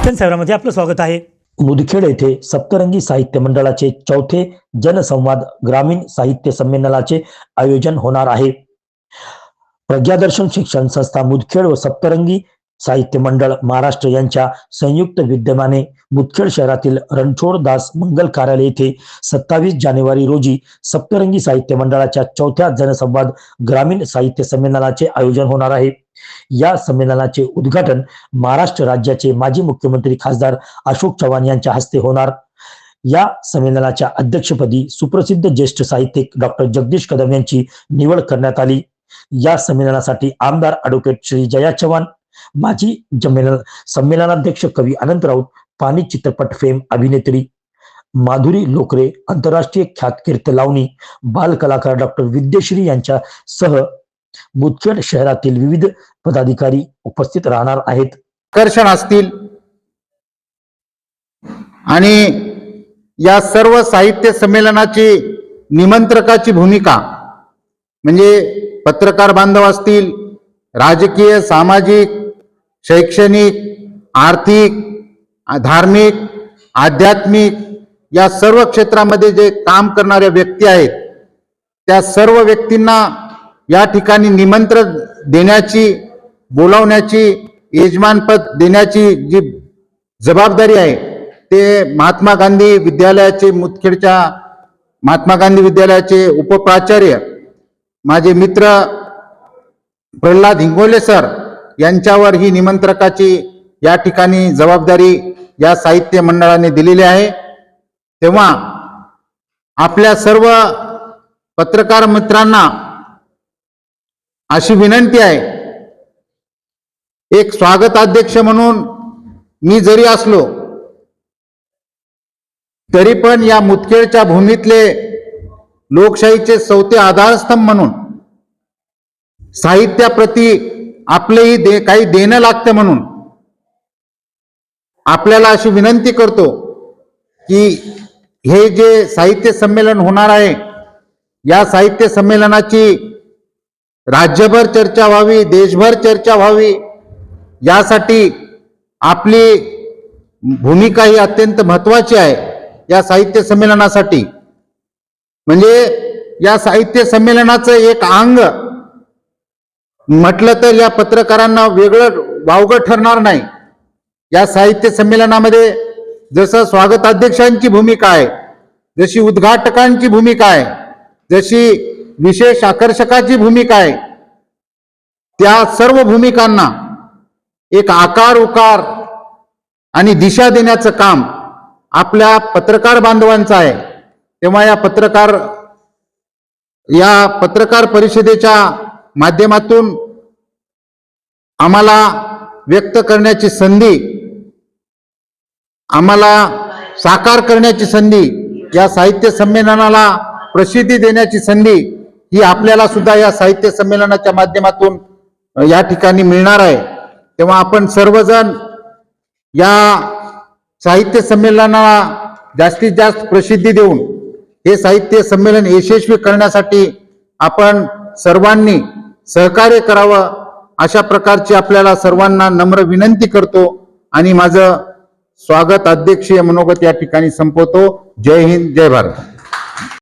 शिक्षण सैरामध्ये आपलं स्वागत आहे. मुदखेड येथे सप्तरंगी साहित्य मंडळाचे चौथे जनसंवाद ग्रामीण साहित्य संमेलनाचे आयोजन होणार आहे. प्रज्ञादर्शन शिक्षण संस्था मुदखेड व सप्तरंगी साहित्य मंडळ महाराष्ट्र यांच्या संयुक्त विद्यमाने मुदखेड शहरातील रणछोडदास मंगल कार्यालय येथे सत्तावीस जानेवारी रोजी सप्तरंगी साहित्य मंडळाच्या चौथ्या जनसंवाद ग्रामीण साहित्य संमेलनाचे आयोजन होणार आहे. या संमेलनाचे उद्घाटन महाराष्ट्र राज्याचे माजी मुख्यमंत्री खासदार अशोक चव्हाण यांच्या हस्ते होणार. या संमेलनाच्या अध्यक्षपदी सुप्रसिद्ध ज्येष्ठ साहित्यिक डॉक्टर जगदीश कदम यांची निवड करण्यात आली. या संमेलनासाठी आमदार अॅडव्होकेट श्री जया चव्हाण माजी जमेलन संमेलनाध्यक्ष कवी अनंत राऊत पाणी चित्रपट फेम अभिनेत्री माधुरी लोकरे आंतरराष्ट्रीय ख्यातकीर्त लावणी बाल कलाकार डॉक्टर विद्यश्री यांच्या सह मुदखेड शहरातील विविध पदाधिकारी उपस्थित राहणार आहेत. आकर्षण असतील. आणि या सर्व साहित्य संमेलनाची निमंत्रकाची भूमिका म्हणजे पत्रकार बांधव असतील राजकीय सामाजिक शैक्षणिक आर्थिक धार्मिक आध्यात्मिक या सर्व क्षेत्रामध्ये जे काम करणाऱ्या व्यक्ती आहेत त्या सर्व व्यक्तींना या ठिकाणी निमंत्रण देण्याची बोलावण्याची यजमानपद देण्याची जी जबाबदारी आहे ते महात्मा गांधी विद्यालयाचे मुदखेडच्या महात्मा गांधी विद्यालयाचे उपप्राचार्य माझे मित्र प्रल्हाद हिंगोले सर यांच्यावर ही निमंत्रकाची या ठिकाणी जबाबदारी या साहित्य मंडळाने दिलेली आहे. तेव्हा आपल्या सर्व पत्रकार मित्रांना अशी विनंती आहे. एक स्वागताध्यक्ष म्हणून मी जरी असलो तरी पण या मुतखेडच्या भूमीतले लोकशाहीचे चौथे आधारस्तंभ म्हणून साहित्याप्रती आपलंही दे काही देणं लागतं म्हणून. आपल्याला अशी विनंती करतो की हे जे साहित्य संमेलन होणार आहे या साहित्य संमेलनाची राज्यभर चर्चा व्हावी देशभर चर्चा व्हावी यासाठी आपली भूमिका ही अत्यंत महत्वाची आहे या साहित्य संमेलनासाठी. म्हणजे या साहित्य संमेलनाचं एक अंग म्हटलं तर या पत्रकारांना वेगळं वावगं ठरणार नाही. या साहित्य संमेलनामध्ये जसं स्वागताध्यक्षांची भूमिका आहे जशी उद्घाटकांची भूमिका आहे जशी विशेष आकर्षकाची भूमिका आहे त्या सर्व भूमिकांना एक आकार उकार आणि दिशा देण्याचं काम आपल्या पत्रकार बांधवांचं आहे. तेव्हा या पत्रकार या पत्रकार परिषदेच्या माध्यमातून आम्हाला व्यक्त करण्याची संधी आम्हाला साकार करण्याची संधी या साहित्य संमेलनाला प्रसिद्धी देण्याची संधी ही आपल्याला सुद्धा या साहित्य संमेलनाच्या माध्यमातून या ठिकाणी मिळणार आहे. तेव्हा आपण सर्वजण या साहित्य संमेलनाला जास्तीत जास्त प्रसिद्धी देऊन हे साहित्य संमेलन यशस्वी करण्यासाठी आपण सर्वांनी सहकार्य करावं अशा प्रकारची आपल्याला सर्वांना नम्र विनंती करतो आणि माझं स्वागत अध्यक्षीय मनोगत या ठिकाणी संपवतो. जय हिंद जय भारत.